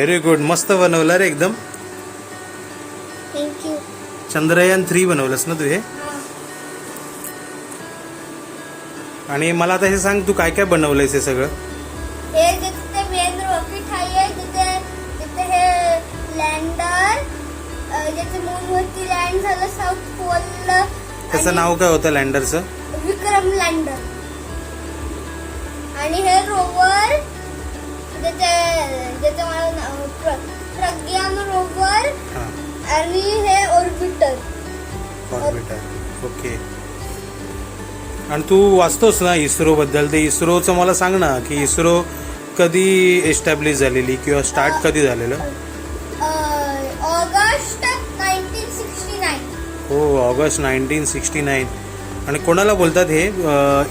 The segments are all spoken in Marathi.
व्हेरी गुड मस्त बनवलं रे एकदम. थँक्यू चंद्रयान थ्री बनवलंस ना तू हे? आणि मला आता हे सांग तू काय काय बनवलंयस हे सगळं? हे जिथे मेन रॉकेट आहे तिथे तिथे हे लँडर ज्याचे मूनवरती लँड झालं साऊथ पोलला त्याचं नाव काय होतं लँडरचं विक्रम लँडर आणि हे रोवर ज्याचे ज्याचं मला नाव प्र- प्रज्ञान रोवर हां. आणि हे ऑर्बिटर ऑर्बिटर ओके आणि तू वाचतोस ना इस्रो बद्दल? ते इस्रोचं मला सांग ना की इस्रो कधी एस्टॅब्लिश झालेली किंवा स्टार्ट कधी झालेलं? ऑगस्ट नाईन्टीन सिक्स्टी नाईन हो ऑगस्ट नाईन्टीन सिक्स्टी नाईन आणि कोणाला बोलतात हे?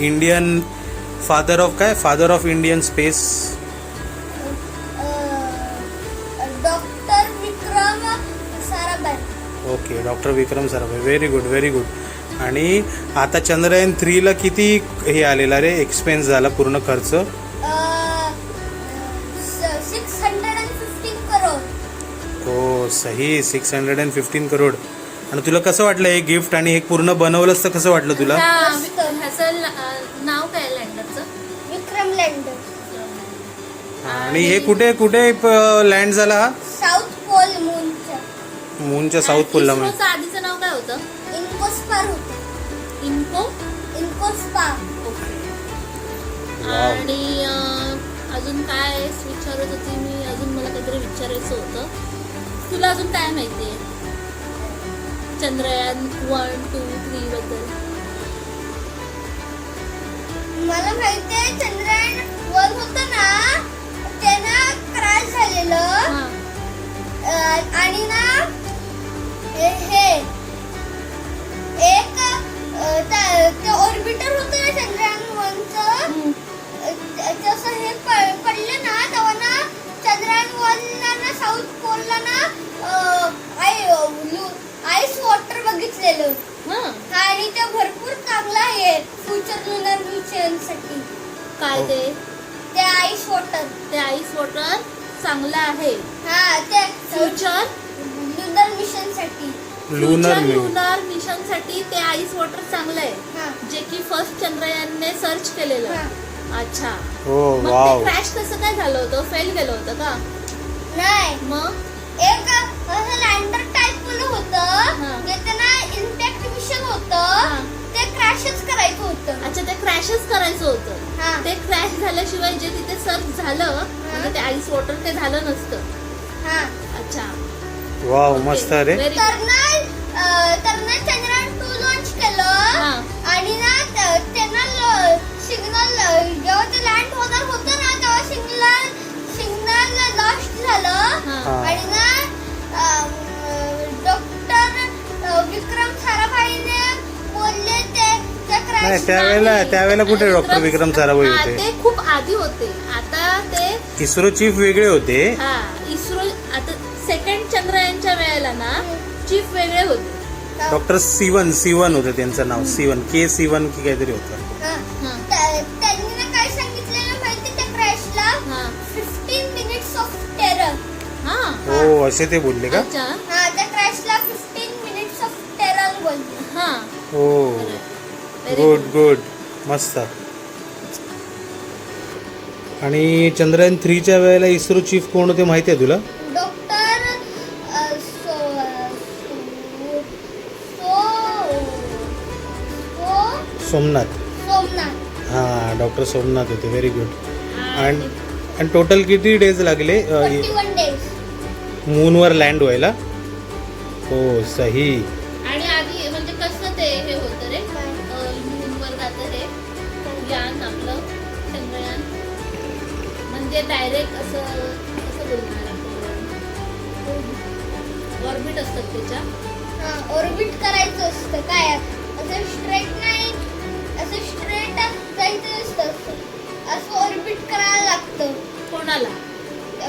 इंडियन फादर ऑफ काय? Father of Indian space okay doctor Vikram Sarabhai very good very good आणि आता चंद्रयान थ्रीला किती हे आलेला रे? एक्सपेन्स झाला पूर्ण खर्च? Six hundred and fifteen crore हो सही six hundred and fifteen crore आणि तुला कसं वाटलं हे गिफ्ट आणि हे पूर्ण बनवलंस तर कसं वाटलं तुला? नाव काय लँडरचं? विक्रम लँडर. आणि हे कुठे कुठे लँड झाला हा? मूनच्या साऊथ पोलला म्हणजे इस्रोचं आधीचं नाव काय होतं? इन्कोस्पार होतं. INCO INCOSPAR wow. आणि अं, अजून काय विचारत होती मी? अजून मला काहीतरी विचारायचं होतं. तुला अजून काय माहितीये चंद्रयान वन टू थ्री बद्दल. मला माहिती आहे चंद्रयान ते भरपूर चांगलं आहे फ्युचर लुनर मिशनसाठी. काय ते? ते आईस वॉटर ते आईस वॉटर चांगलं आहे. हा ते फ्युचर लुनर मिशनसाठी. लुनर लुनार मिशनसाठी ते आईस वॉटर चांगलं आहे. हा. जे की फर्स्ट चंद्रयानने सर्च केलेलं. अच्छा. हो मग ते वाव क्रॅश कसं काय झालं होतं? फेल गेलं होतं का? नाही. मग? एक ते क्रॅश झाल्याशिवाय जे तिथे सर्च झालं म्हणजे ते आईस वॉटर ते झालं नसतं हा अच्छा वाव मस्त रे Very तर good. ना अं, तर ना चंद्रयान टू लॉन्च. केलं आणि ना त्यांना सिग्नल जेव्हा ते लँड होणार होतं ना नाही त्यावेळेला त्यावेळेला कुठे डॉक्टर विक्रम साराभाई हा, होते? ते खूप आधी होते. आता ते इस्रो चीफ वेगळे होते. हा इस्रो आता सेकंड चंद्रयानच्या वेळेला ना चीफ वेगळे होते. डॉक्टर सिवन सिवन होतं त्यांचं नाव. सिवन के सिवन की काहीतरी होतं. हा. हा. त्या- त्यांनी ना काय सांगितलेलं माहिती त्या क्रॅशला हा. फिफ्टीन मिनिट्स ऑफ टेरर हा. हो असे ते बोलले का? अच्छा. हा त्या क्रॅशला फिफ्टीन मिनिट्स ऑफ टेरर बोलले. हा. हो. Very गुड गुड मस्त. आणि चंद्रयान थ्रीच्या वेळेला इस्रो चीफ कोण होते माहिती आहे तुला? सोमनाथ. सोमनाथ. हां डॉक्टर सोमनाथ होते. व्हेरी गुड आणि आणि टोटल किती डेज लागले? मूनवर लँड व्हायला? हो सही. म्हणजे डायरेक्ट असं कसं बोलणार ऑर्बिट असतात त्याच्या. हा ऑर्बिट करायचं असतं काय? असं स्ट्रेट नाही असं स्ट्रेट जायचं असतं. असं ऑर्बिट करायला लागतं. कोणाला?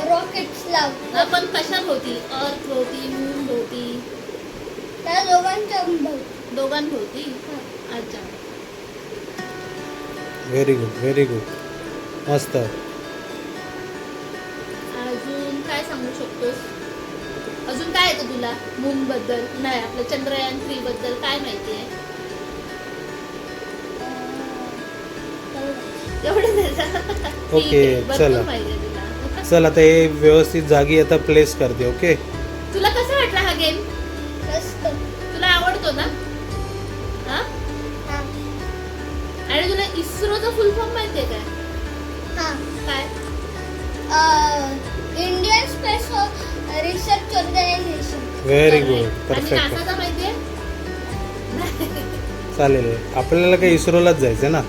रॉकेट्सला आपण कशा भोवती अर्थ भोवती मून भोवती त्या दोघांच्या भोवती. दोघांभोवती हा. अच्छा. व्हेरी गुड व्हेरी गुड मस्त. काय सांगू शकतोस? अजून काय येतं तुला? मून बद्दल नाही आपलं चंद्रयान थ्री बद्दल काय माहिती आहे? ओके, चला. चल आता हे व्यवस्थित जागी आता प्लेस करते ओके तुला कसं वाटलं हा गेम मस्त. तुला आवडतो ना? हा? हा. आणि तुला इस्रोचा फुल फॉर्म माहितीये काय? हा. काय? Indian Space Research Organisation very. Good perfect चालेल. आपल्याला काही इस्रोलाच जायचं ना?